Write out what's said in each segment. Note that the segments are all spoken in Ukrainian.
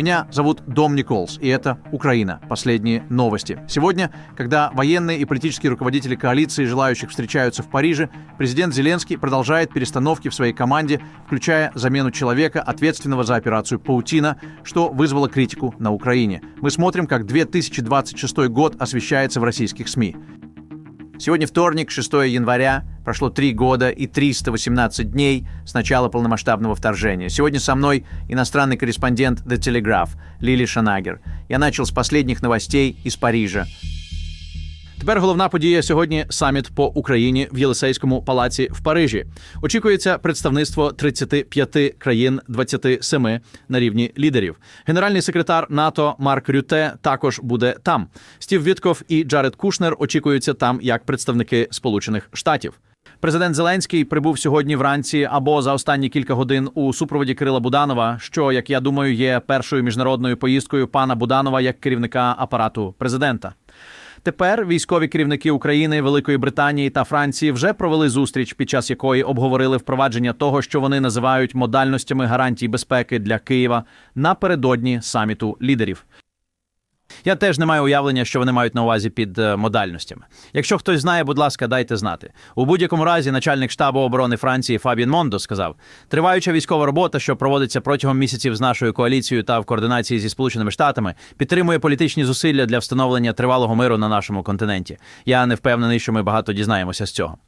Меня зовут Дом Николс, и это Украина. Последние новости. Сегодня, когда военные и политические руководители коалиции желающих встречаются в Париже, президент Зеленский продолжает перестановки в своей команде, включая замену человека, ответственного за операцию «Паутина», что вызвало критику на Украине. Мы смотрим, как 2026 год освещается в российских СМИ. Сегодня вторник, 6 января. Прошло три года и 318 дней с начала полномасштабного вторжения. Сегодня со мной иностранный корреспондент The Telegraph Лили Шанагер. Я начал с последних новостей из Парижа. Тепер головна подія сьогодні саміт по Україні в Єлисейському палаці в Парижі. Очікується представництво 35 країн 27 на рівні лідерів. Генеральний секретар НАТО Марк Рюте також буде там. Стів Вітков і Джаред Кушнер очікуються там як представники Сполучених Штатів. Президент Зеленський прибув сьогодні вранці або за останні кілька годин у супроводі Кирила Буданова, що, як я думаю, є першою міжнародною поїздкою пана Буданова як керівника апарату президента. Тепер військові керівники України, Великої Британії та Франції вже провели зустріч, під час якої обговорили впровадження того, що вони називають модальностями гарантій безпеки для Києва напередодні саміту лідерів. Я теж не маю уявлення, що вони мають на увазі під е, модальностями. Якщо хтось знає, будь ласка, дайте знати. У будь-якому разі, начальник штабу оборони Франції Фабін Мондо сказав: триваюча військова робота, що проводиться протягом місяців з нашою коаліцією та в координації зі Сполученими Штатами, підтримує політичні зусилля для встановлення тривалого миру на нашому континенті. Я не впевнений, що ми багато дізнаємося з цього.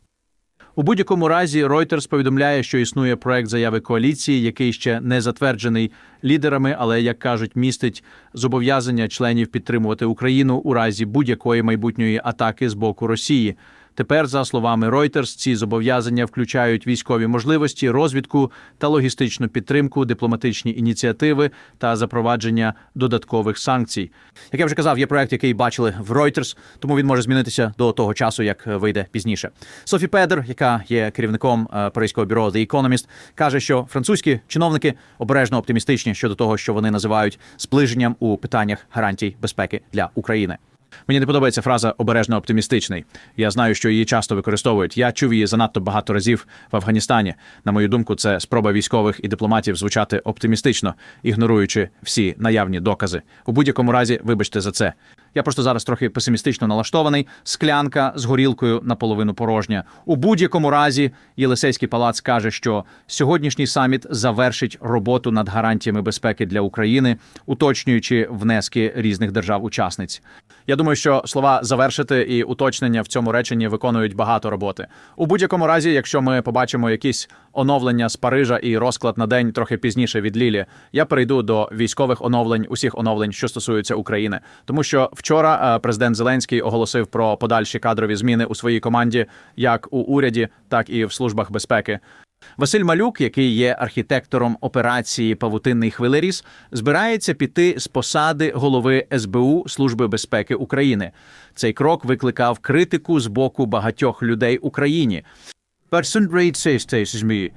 У будь-якому разі Reuters повідомляє, що існує проект заяви коаліції, який ще не затверджений лідерами, але як кажуть, містить зобов'язання членів підтримувати Україну у разі будь-якої майбутньої атаки з боку Росії. Тепер, за словами Reuters, ці зобов'язання включають військові можливості, розвідку та логістичну підтримку, дипломатичні ініціативи та запровадження додаткових санкцій. Як я вже казав, є проект, який бачили в Reuters, тому він може змінитися до того часу, як вийде пізніше. Софі Педер, яка є керівником е, паризького бюро The Economist, каже, що французькі чиновники обережно оптимістичні щодо того, що вони називають зближенням у питаннях гарантій безпеки для України. Мені не подобається фраза обережно оптимістичний. Я знаю, що її часто використовують. Я чув її занадто багато разів в Афганістані. На мою думку, це спроба військових і дипломатів звучати оптимістично, ігноруючи всі наявні докази. У будь-якому разі, вибачте за це. Я просто зараз трохи песимістично налаштований. Склянка з горілкою наполовину порожня. У будь-якому разі Єлисейський палац каже, що сьогоднішній саміт завершить роботу над гарантіями безпеки для України, уточнюючи внески різних держав-учасниць. Я думаю, що слова завершити і уточнення в цьому реченні виконують багато роботи. У будь-якому разі, якщо ми побачимо якісь оновлення з Парижа і розклад на день трохи пізніше від Лілі, я перейду до військових оновлень, усіх оновлень, що стосуються України, тому що вчора е, президент Зеленський оголосив про подальші кадрові зміни у своїй команді, як у уряді, так і в службах безпеки. Василь Малюк, який є архітектором операції Павутинний хвилеріс, збирається піти з посади голови СБУ Служби безпеки України. Цей крок викликав критику з боку багатьох людей Україні. Person says this me.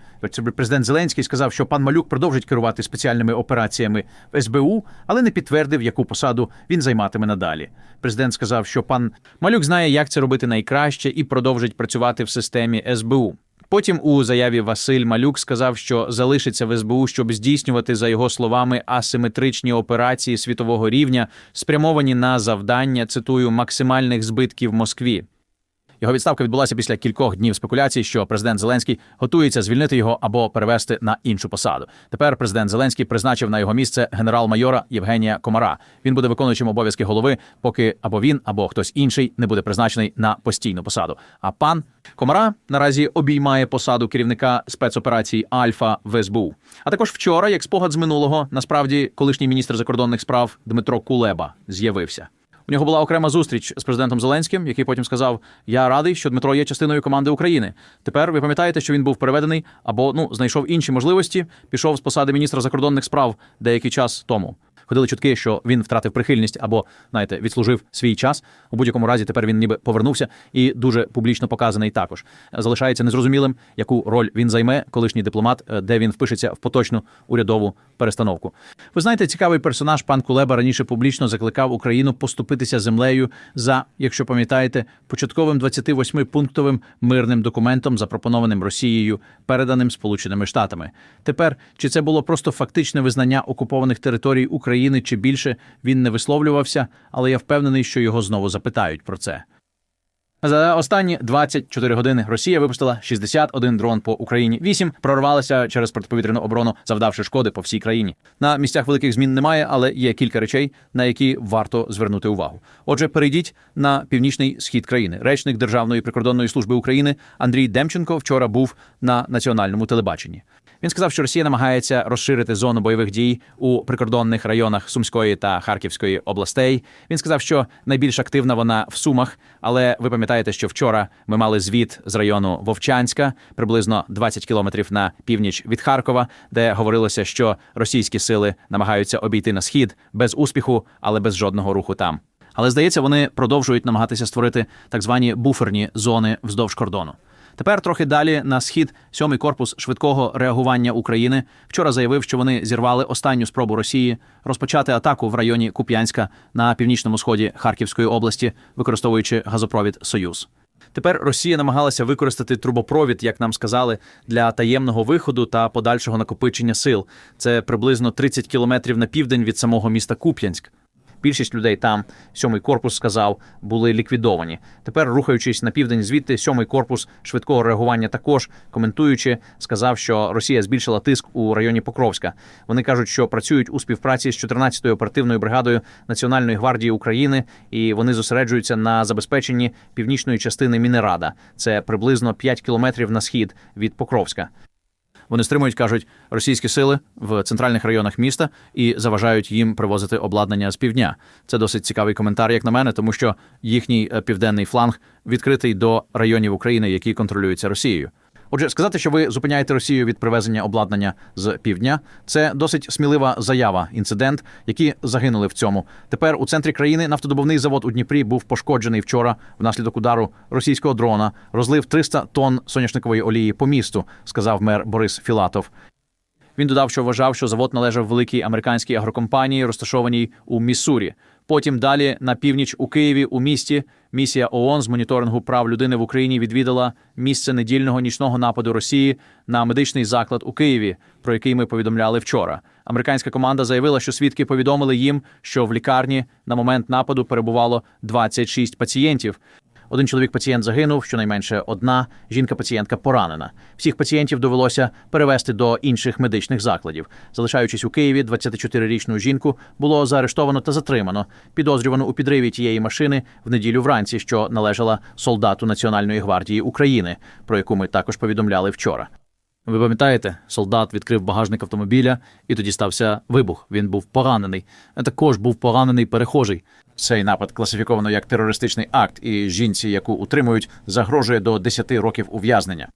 Президент Зеленський сказав, що пан Малюк продовжить керувати спеціальними операціями в СБУ, але не підтвердив, яку посаду він займатиме надалі. Президент сказав, що пан Малюк знає, як це робити найкраще, і продовжить працювати в системі СБУ. Потім у заяві Василь Малюк сказав, що залишиться в СБУ, щоб здійснювати, за його словами, асиметричні операції світового рівня, спрямовані на завдання, цитую, максимальних збитків Москві. Його відставка відбулася після кількох днів спекуляцій, що президент Зеленський готується звільнити його або перевести на іншу посаду. Тепер президент Зеленський призначив на його місце генерал-майора Євгенія Комара. Він буде виконуючим обов'язки голови, поки або він, або хтось інший не буде призначений на постійну посаду. А пан Комара наразі обіймає посаду керівника спецоперації Альфа в СБУ. А також вчора, як спогад з минулого, насправді колишній міністр закордонних справ Дмитро Кулеба з'явився. У нього була окрема зустріч з президентом Зеленським, який потім сказав: Я радий, що Дмитро є частиною команди України. Тепер ви пам'ятаєте, що він був переведений або ну знайшов інші можливості, пішов з посади міністра закордонних справ деякий час тому. Ходили чутки, що він втратив прихильність або, знаєте, відслужив свій час. У будь-якому разі тепер він ніби повернувся і дуже публічно показаний також. Залишається незрозумілим, яку роль він займе, колишній дипломат, е, де він впишеться в поточну урядову перестановку. Ви знаєте, цікавий персонаж пан Кулеба раніше публічно закликав Україну поступитися землею за, якщо пам'ятаєте, початковим 28-пунктовим мирним документом, запропонованим Росією, переданим Сполученими Штатами. Тепер чи це було просто фактичне визнання окупованих територій України? Країни чи більше він не висловлювався, але я впевнений, що його знову запитають про це. За останні 24 години Росія випустила 61 дрон по Україні. 8 прорвалися через протиповітряну оборону, завдавши шкоди по всій країні. На місцях великих змін немає, але є кілька речей, на які варто звернути увагу. Отже, перейдіть на північний схід країни. Речник Державної прикордонної служби України Андрій Демченко вчора був на національному телебаченні. Він сказав, що Росія намагається розширити зону бойових дій у прикордонних районах Сумської та Харківської областей. Він сказав, що найбільш активна вона в Сумах. Але ви пам'ятаєте, що вчора ми мали звіт з району Вовчанська, приблизно 20 кілометрів на північ від Харкова, де говорилося, що російські сили намагаються обійти на схід без успіху, але без жодного руху там. Але здається, вони продовжують намагатися створити так звані буферні зони вздовж кордону. Тепер трохи далі на схід сьомий корпус швидкого реагування України вчора заявив, що вони зірвали останню спробу Росії розпочати атаку в районі Куп'янська на північному сході Харківської області, використовуючи газопровід Союз. Тепер Росія намагалася використати трубопровід, як нам сказали, для таємного виходу та подальшого накопичення сил. Це приблизно 30 кілометрів на південь від самого міста Куп'янськ. Більшість людей там, сьомий корпус сказав, були ліквідовані. Тепер, рухаючись на південь, звідти сьомий корпус швидкого реагування також коментуючи, сказав, що Росія збільшила тиск у районі Покровська. Вони кажуть, що працюють у співпраці з 14-ю оперативною бригадою Національної гвардії України, і вони зосереджуються на забезпеченні північної частини Мінерада. Це приблизно 5 кілометрів на схід від Покровська. Вони стримують, кажуть, російські сили в центральних районах міста і заважають їм привозити обладнання з півдня. Це досить цікавий коментар, як на мене, тому що їхній е, південний фланг відкритий до районів України, які контролюються Росією. Отже, сказати, що ви зупиняєте Росію від привезення обладнання з півдня, це досить смілива заява. Інцидент, які загинули в цьому. Тепер у центрі країни нафтодобувний завод у Дніпрі був пошкоджений вчора внаслідок удару російського дрона. Розлив 300 тонн соняшникової олії по місту, сказав мер Борис Філатов. Він додав, що вважав, що завод належав великій американській агрокомпанії, розташованій у Міссурі. Потім далі на північ у Києві у місті місія ООН з моніторингу прав людини в Україні відвідала місце недільного нічного нападу Росії на медичний заклад у Києві, про який ми повідомляли вчора. Американська команда заявила, що свідки повідомили їм, що в лікарні на момент нападу перебувало 26 пацієнтів. Один чоловік пацієнт загинув, щонайменше одна жінка-пацієнтка поранена. Всіх пацієнтів довелося перевести до інших медичних закладів. Залишаючись у Києві, 24-річну жінку було заарештовано та затримано, підозрювано у підриві тієї машини в неділю вранці, що належала солдату Національної гвардії України, про яку ми також повідомляли вчора. Ви пам'ятаєте, солдат відкрив багажник автомобіля, і тоді стався вибух. Він був поранений. Також був поранений перехожий. Цей напад класифіковано як терористичний акт, і жінці, яку утримують, загрожує до 10 років ув'язнення.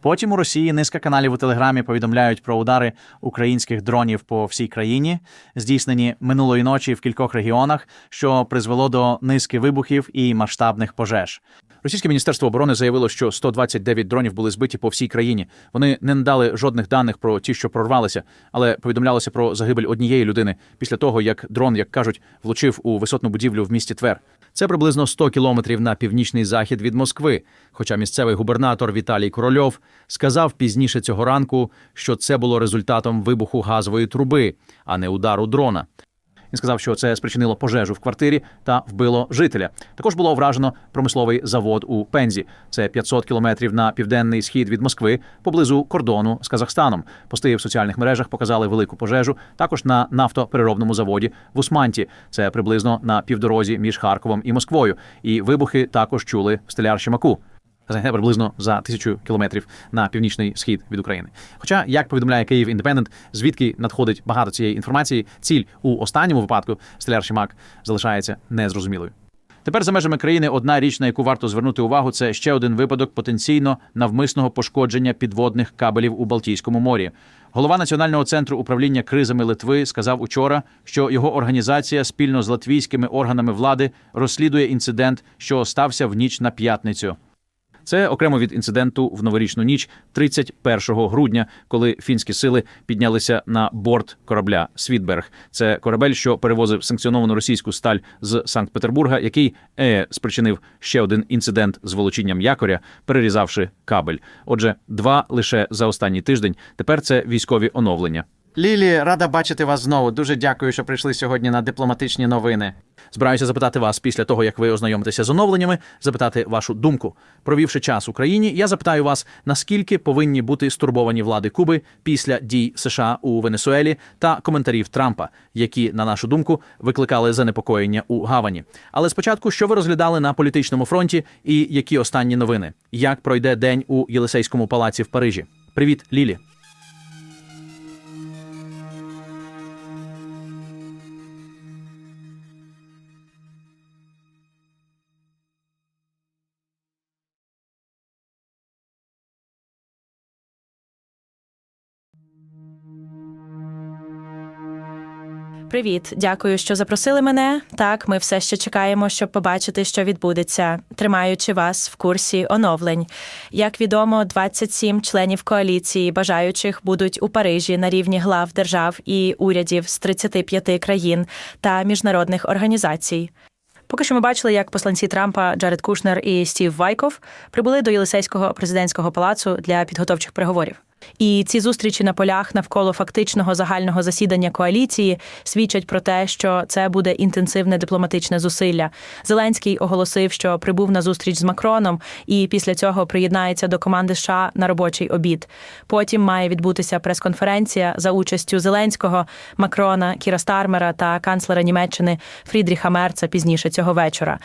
Потім у Росії низка каналів у Телеграмі повідомляють про удари українських дронів по всій країні, здійснені минулої ночі в кількох регіонах, що призвело до низки вибухів і масштабних пожеж. Російське міністерство оборони заявило, що 129 дронів були збиті по всій країні. Вони не надали жодних даних про ті, що прорвалися, але повідомлялося про загибель однієї людини після того, як дрон, як кажуть, влучив у висотну будівлю в місті Твер. Це приблизно 100 кілометрів на північний захід від Москви. Хоча місцевий губернатор Віталій Корольов сказав пізніше цього ранку, що це було результатом вибуху газової труби, а не удару дрона. Він сказав, що це спричинило пожежу в квартирі та вбило жителя. Також було вражено промисловий завод у Пензі. Це 500 кілометрів на південний схід від Москви, поблизу кордону з Казахстаном. Пости в соціальних мережах показали велику пожежу. Також на нафтопереробному заводі в Усманті. Це приблизно на півдорозі між Харковом і Москвою. І вибухи також чули в Стеляр-Щемаку приблизно за тисячу кілометрів на північний схід від України. Хоча, як повідомляє Київ Індепендент, звідки надходить багато цієї інформації, ціль у останньому випадку Стеляр Шимак залишається незрозумілою. Тепер за межами країни одна річ, на яку варто звернути увагу, це ще один випадок потенційно навмисного пошкодження підводних кабелів у Балтійському морі. Голова Національного центру управління кризами Литви сказав учора, що його організація спільно з латвійськими органами влади розслідує інцидент, що стався в ніч на п'ятницю. Це окремо від інциденту в новорічну ніч, 31 грудня, коли фінські сили піднялися на борт корабля Світберг. Це корабель, що перевозив санкціоновану російську сталь з Санкт-Петербурга, який е, спричинив ще один інцидент з волочінням якоря, перерізавши кабель. Отже, два лише за останній тиждень. Тепер це військові оновлення. Лілі, рада бачити вас знову. Дуже дякую, що прийшли сьогодні на дипломатичні новини. Збираюся запитати вас після того, як ви ознайомитеся з оновленнями, запитати вашу думку. Провівши час Україні, я запитаю вас, наскільки повинні бути стурбовані влади Куби після дій США у Венесуелі та коментарів Трампа, які, на нашу думку, викликали занепокоєння у Гавані. Але спочатку, що ви розглядали на політичному фронті, і які останні новини? Як пройде день у Єлисейському палаці в Парижі? Привіт, Лілі. Привіт, дякую, що запросили мене. Так, ми все ще чекаємо, щоб побачити, що відбудеться, тримаючи вас в курсі оновлень. Як відомо, 27 членів коаліції бажаючих будуть у Парижі на рівні глав держав і урядів з 35 країн та міжнародних організацій. Поки що ми бачили, як посланці Трампа Джаред Кушнер і Стів Вайков прибули до Єлисейського президентського палацу для підготовчих переговорів. І ці зустрічі на полях навколо фактичного загального засідання коаліції свідчать про те, що це буде інтенсивне дипломатичне зусилля. Зеленський оголосив, що прибув на зустріч з Макроном, і після цього приєднається до команди США на робочий обід. Потім має відбутися прес-конференція за участю Зеленського, Макрона, Кіра Стармера та канцлера Німеччини Фрідріха Мерца пізніше цього вечора.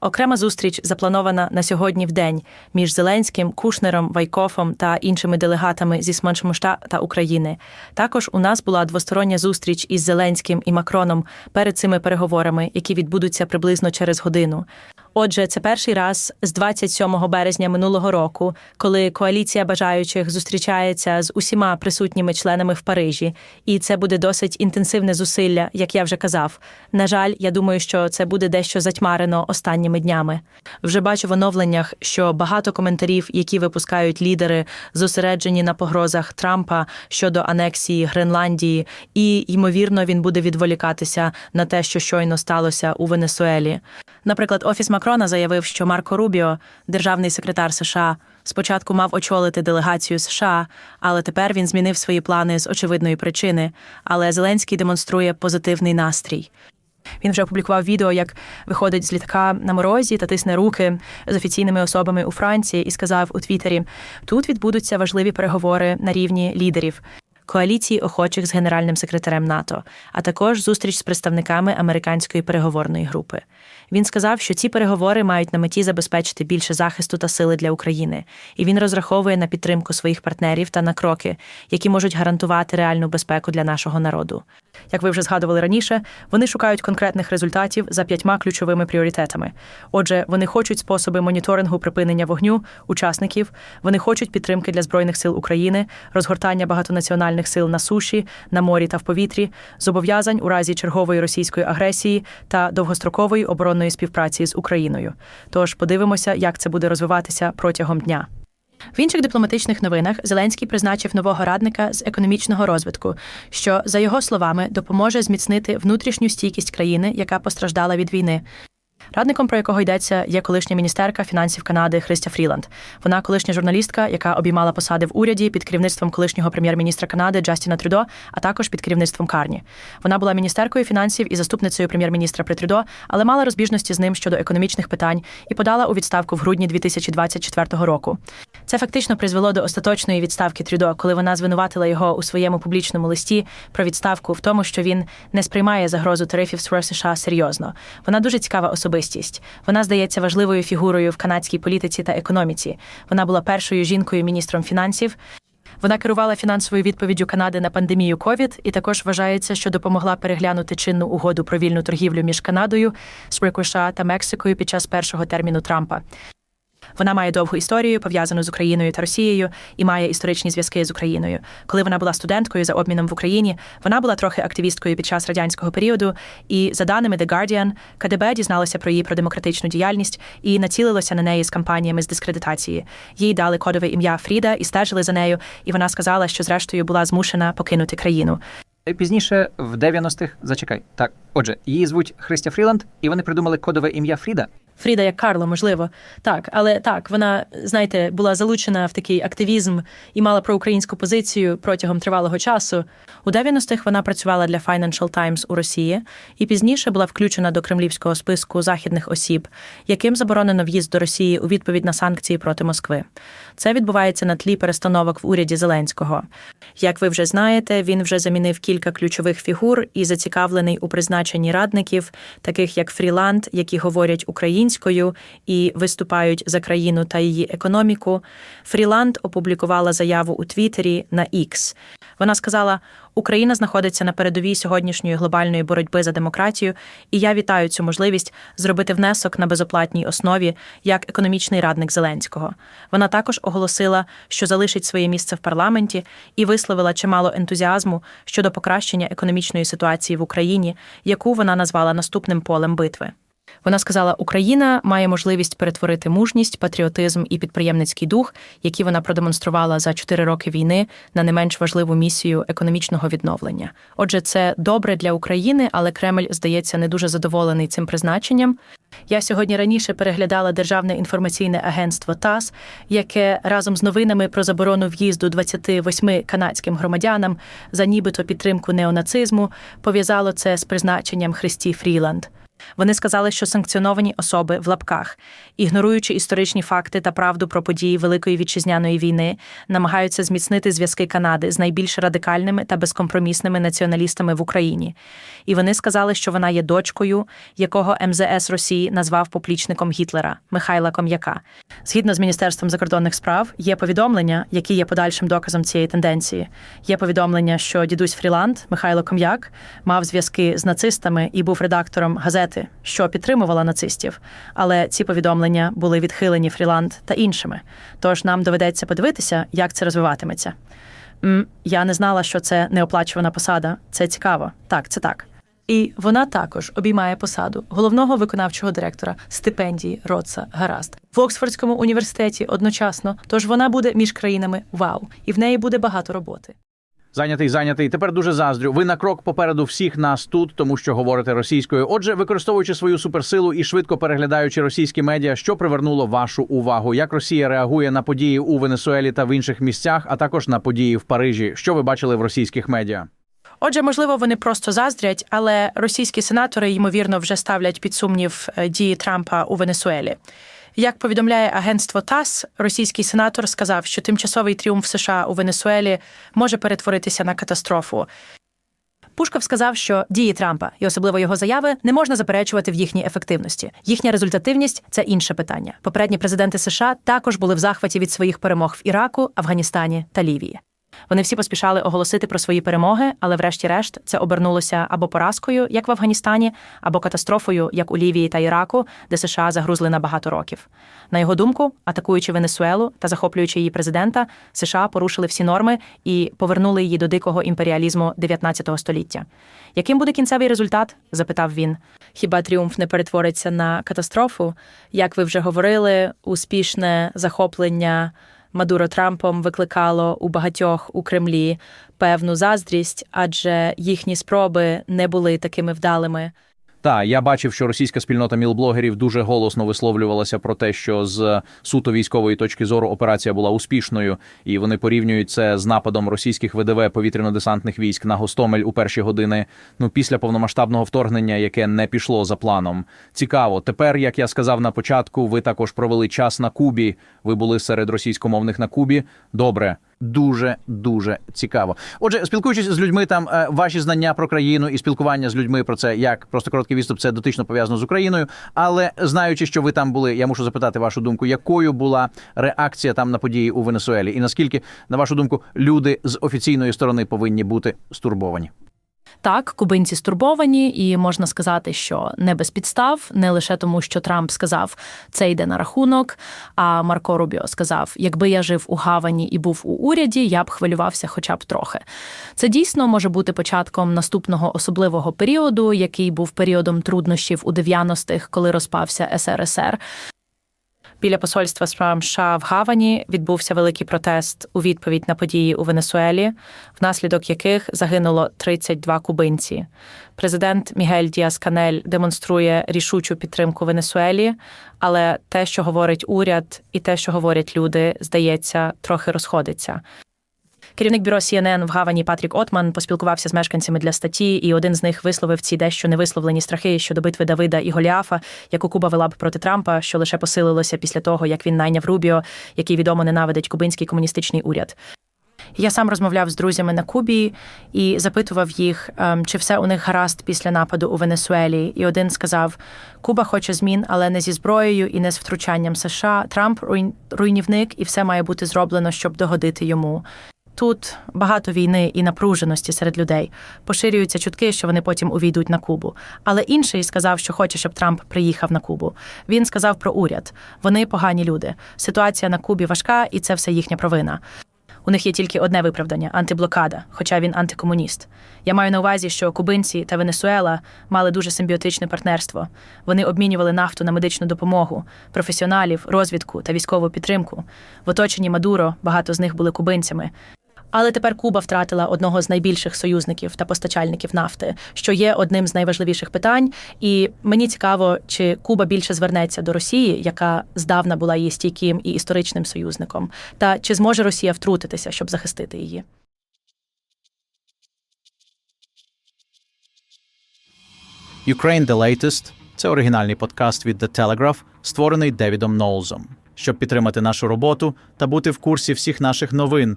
Окрема зустріч запланована на сьогодні в день між Зеленським, Кушнером, Вайкофом та іншими делегатами зі Сманшмушта та України. Також у нас була двостороння зустріч із Зеленським і Макроном перед цими переговорами, які відбудуться приблизно через годину. Отже, це перший раз з 27 березня минулого року, коли коаліція бажаючих зустрічається з усіма присутніми членами в Парижі, і це буде досить інтенсивне зусилля, як я вже казав. На жаль, я думаю, що це буде дещо затьмарено останніми днями. Вже бачу в оновленнях, що багато коментарів, які випускають лідери, зосереджені на погрозах Трампа щодо анексії Гренландії, і ймовірно він буде відволікатися на те, що щойно сталося у Венесуелі. Наприклад, офіс Макрона заявив, що Марко Рубіо, державний секретар США, спочатку мав очолити делегацію США, але тепер він змінив свої плани з очевидної причини. Але Зеленський демонструє позитивний настрій. Він вже опублікував відео, як виходить з літака на морозі та тисне руки з офіційними особами у Франції, і сказав у Твіттері: тут відбудуться важливі переговори на рівні лідерів. Коаліції охочих з генеральним секретарем НАТО, а також зустріч з представниками американської переговорної групи. Він сказав, що ці переговори мають на меті забезпечити більше захисту та сили для України, і він розраховує на підтримку своїх партнерів та на кроки, які можуть гарантувати реальну безпеку для нашого народу. Як ви вже згадували раніше, вони шукають конкретних результатів за п'ятьма ключовими пріоритетами. Отже, вони хочуть способи моніторингу припинення вогню учасників, вони хочуть підтримки для збройних сил України, розгортання багатонаціональних сил на суші, на морі та в повітрі, зобов'язань у разі чергової російської агресії та довгострокової оборонної співпраці з Україною. Тож подивимося, як це буде розвиватися протягом дня. В інших дипломатичних новинах Зеленський призначив нового радника з економічного розвитку, що, за його словами, допоможе зміцнити внутрішню стійкість країни, яка постраждала від війни. Радником, про якого йдеться, є колишня міністерка фінансів Канади Христя Фріланд. Вона колишня журналістка, яка обіймала посади в уряді під керівництвом колишнього прем'єр-міністра Канади Джастіна Трюдо, а також під керівництвом Карні. Вона була міністеркою фінансів і заступницею прем'єр-міністра при Трюдо, але мала розбіжності з ним щодо економічних питань і подала у відставку в грудні 2024 року. Це фактично призвело до остаточної відставки Трюдо, коли вона звинуватила його у своєму публічному листі про відставку в тому, що він не сприймає загрозу тарифів з США серйозно. Вона дуже цікава особистість. Вона здається важливою фігурою в канадській політиці та економіці. Вона була першою жінкою міністром фінансів. Вона керувала фінансовою відповіддю Канади на пандемію COVID і також вважається, що допомогла переглянути чинну угоду про вільну торгівлю між Канадою, США та Мексикою під час першого терміну Трампа. Вона має довгу історію, пов'язану з Україною та Росією, і має історичні зв'язки з Україною. Коли вона була студенткою за обміном в Україні, вона була трохи активісткою під час радянського періоду. І за даними The Guardian, КДБ дізналося про її продемократичну діяльність і націлилося на неї з кампаніями з дискредитації. Їй дали кодове ім'я Фріда і стежили за нею. І вона сказала, що зрештою була змушена покинути країну. Пізніше в 90-х, зачекай. Так, отже, її звуть Христя Фріланд, і вони придумали кодове ім'я Фріда. Фріда як Карло, можливо. Так, але так, вона, знаєте, була залучена в такий активізм і мала проукраїнську позицію протягом тривалого часу. У 90-х вона працювала для Financial Times у Росії і пізніше була включена до кремлівського списку західних осіб, яким заборонено в'їзд до Росії у відповідь на санкції проти Москви. Це відбувається на тлі перестановок в уряді Зеленського. Як ви вже знаєте, він вже замінив кілька ключових фігур і зацікавлений у призначенні радників, таких як Фріланд, які говорять українською і виступають за країну та її економіку. Фріланд опублікувала заяву у Твіттері на X. Вона сказала: Україна знаходиться на передовій сьогоднішньої глобальної боротьби за демократію, і я вітаю цю можливість зробити внесок на безоплатній основі як економічний радник Зеленського. Вона також оголосила, що залишить своє місце в парламенті і висловила чимало ентузіазму щодо покращення економічної ситуації в Україні, яку вона назвала наступним полем битви. Вона сказала, Україна має можливість перетворити мужність, патріотизм і підприємницький дух, які вона продемонструвала за чотири роки війни, на не менш важливу місію економічного відновлення. Отже, це добре для України, але Кремль здається не дуже задоволений цим призначенням. Я сьогодні раніше переглядала Державне інформаційне агентство ТАСС, яке разом з новинами про заборону в'їзду 28 канадським громадянам за нібито підтримку неонацизму пов'язало це з призначенням Христі Фріланд. Вони сказали, що санкціоновані особи в лапках, ігноруючи історичні факти та правду про події Великої вітчизняної війни, намагаються зміцнити зв'язки Канади з найбільш радикальними та безкомпромісними націоналістами в Україні. І вони сказали, що вона є дочкою, якого МЗС Росії назвав поплічником Гітлера Михайла Ком'яка. Згідно з Міністерством закордонних справ, є повідомлення, які є подальшим доказом цієї тенденції. Є повідомлення, що дідусь Фріланд Михайло Ком'як мав зв'язки з нацистами і був редактором газети, що підтримувала нацистів. Але ці повідомлення були відхилені Фріланд та іншими. Тож нам доведеться подивитися, як це розвиватиметься. М, я не знала, що це неоплачувана посада. Це цікаво. Так, це так. І вона також обіймає посаду головного виконавчого директора стипендії Роца Гаразд в Оксфордському університеті одночасно. Тож вона буде між країнами вау, і в неї буде багато роботи. Зайнятий, зайнятий. Тепер дуже заздрю. Ви на крок попереду всіх нас тут, тому що говорите російською. Отже, використовуючи свою суперсилу і швидко переглядаючи російські медіа, що привернуло вашу увагу? Як Росія реагує на події у Венесуелі та в інших місцях, а також на події в Парижі? Що ви бачили в російських медіа? Отже, можливо, вони просто заздрять, але російські сенатори ймовірно вже ставлять під сумнів е, дії Трампа у Венесуелі. Як повідомляє агентство ТАСС, російський сенатор сказав, що тимчасовий тріумф США у Венесуелі може перетворитися на катастрофу. Пушков сказав, що дії Трампа і особливо його заяви не можна заперечувати в їхній ефективності. Їхня результативність це інше питання. Попередні президенти США також були в захваті від своїх перемог в Іраку, Афганістані та Лівії. Вони всі поспішали оголосити про свої перемоги, але, врешті-решт, це обернулося або поразкою, як в Афганістані, або катастрофою, як у Лівії та Іраку, де США загрузли на багато років. На його думку, атакуючи Венесуелу та захоплюючи її президента, США порушили всі норми і повернули її до дикого імперіалізму 19 століття. Яким буде кінцевий результат? запитав він. Хіба тріумф не перетвориться на катастрофу? Як ви вже говорили, успішне захоплення. Мадуро Трампом викликало у багатьох у Кремлі певну заздрість, адже їхні спроби не були такими вдалими. Та я бачив, що російська спільнота мілблогерів дуже голосно висловлювалася про те, що з суто військової точки зору операція була успішною, і вони порівнюють це з нападом російських ВДВ повітряно-десантних військ на Гостомель у перші години. Ну після повномасштабного вторгнення, яке не пішло за планом. Цікаво. Тепер, як я сказав на початку, ви також провели час на Кубі. Ви були серед російськомовних на Кубі. Добре. Дуже дуже цікаво. Отже, спілкуючись з людьми, там е, ваші знання про країну і спілкування з людьми про це, як просто короткий відступ, це дотично пов'язано з Україною. Але знаючи, що ви там були, я мушу запитати вашу думку, якою була реакція там на події у Венесуелі, і наскільки, на вашу думку, люди з офіційної сторони повинні бути стурбовані? Так, кубинці стурбовані, і можна сказати, що не без підстав, не лише тому, що Трамп сказав, це йде на рахунок. А Марко Рубіо сказав: якби я жив у Гавані і був у уряді, я б хвилювався хоча б трохи. Це дійсно може бути початком наступного особливого періоду, який був періодом труднощів у 90-х, коли розпався СРСР. Біля посольства США в Гавані відбувся великий протест у відповідь на події у Венесуелі, внаслідок яких загинуло 32 кубинці. Президент Мігель Діас Канель демонструє рішучу підтримку Венесуелі, але те, що говорить уряд, і те, що говорять люди, здається, трохи розходиться. Керівник бюро CNN в Гавані Патрік Отман поспілкувався з мешканцями для статті, і один з них висловив ці дещо невисловлені страхи щодо битви Давида і Голіафа, яку Куба вела б проти Трампа, що лише посилилося після того, як він найняв Рубіо, який відомо ненавидить кубинський комуністичний уряд. Я сам розмовляв з друзями на Кубі і запитував їх, ем, чи все у них гаразд після нападу у Венесуелі. І один сказав: Куба хоче змін, але не зі зброєю і не з втручанням США. Трамп руйн- руйнівник, і все має бути зроблено, щоб догодити йому. Тут багато війни і напруженості серед людей. Поширюються чутки, що вони потім увійдуть на Кубу. Але інший сказав, що хоче, щоб Трамп приїхав на Кубу. Він сказав про уряд. Вони погані люди. Ситуація на Кубі важка, і це все їхня провина. У них є тільки одне виправдання антиблокада, хоча він антикомуніст. Я маю на увазі, що кубинці та Венесуела мали дуже симбіотичне партнерство. Вони обмінювали нафту на медичну допомогу, професіоналів, розвідку та військову підтримку. В оточенні Мадуро багато з них були кубинцями. Але тепер Куба втратила одного з найбільших союзників та постачальників нафти, що є одним з найважливіших питань. І мені цікаво, чи Куба більше звернеться до Росії, яка здавна була її стійким і історичним союзником, та чи зможе Росія втрутитися, щоб захистити її. Ukraine The Latest – це оригінальний подкаст від The Telegraph, створений Девідом Ноулзом. Щоб підтримати нашу роботу та бути в курсі всіх наших новин,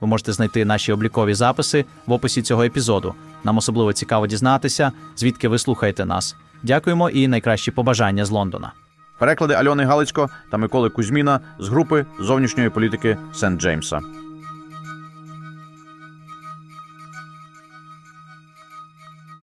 Ви можете знайти наші облікові записи в описі цього епізоду. Нам особливо цікаво дізнатися, звідки ви слухаєте нас. Дякуємо і найкращі побажання з Лондона. Переклади Альони Галицько та Миколи Кузьміна з групи зовнішньої політики Сент Джеймса.